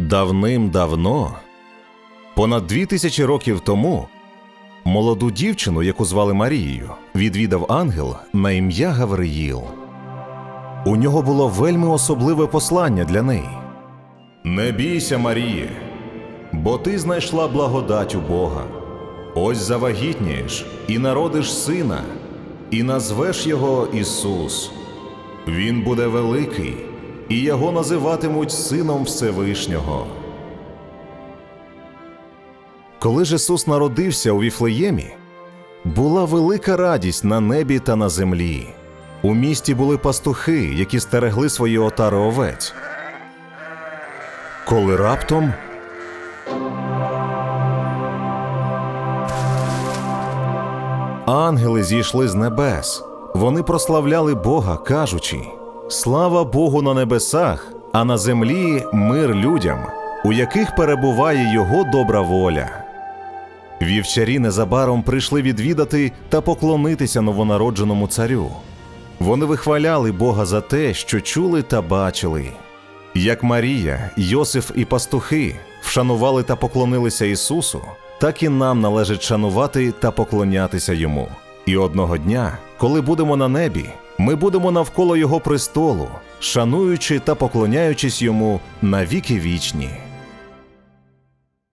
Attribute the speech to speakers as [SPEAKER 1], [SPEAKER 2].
[SPEAKER 1] Давним-давно, понад дві тисячі років тому, молоду дівчину, яку звали Марією, відвідав ангел на ім'я Гавриїл. У нього було вельми особливе послання для неї. Не бійся, Маріє, бо ти знайшла благодать у Бога. Ось завагітнієш і народиш сина, і назвеш його Ісус. Він буде великий, і його називатимуть Сином Всевишнього. Коли ж Ісус народився у Віфлеємі, була велика радість на небі та на землі. У місті були пастухи, які стерегли свої отари овець. Коли раптом ангели зійшли з небес. Вони прославляли Бога, кажучи: Слава Богу на небесах, а на землі мир людям, у яких перебуває Його добра воля. Вівчарі незабаром прийшли відвідати та поклонитися новонародженому царю. Вони вихваляли Бога за те, що чули та бачили. Як Марія, Йосиф і пастухи вшанували та поклонилися Ісусу, так і нам належить шанувати та поклонятися Йому. І одного дня, коли будемо на небі, ми будемо навколо Його престолу, шануючи та поклоняючись йому на віки вічні.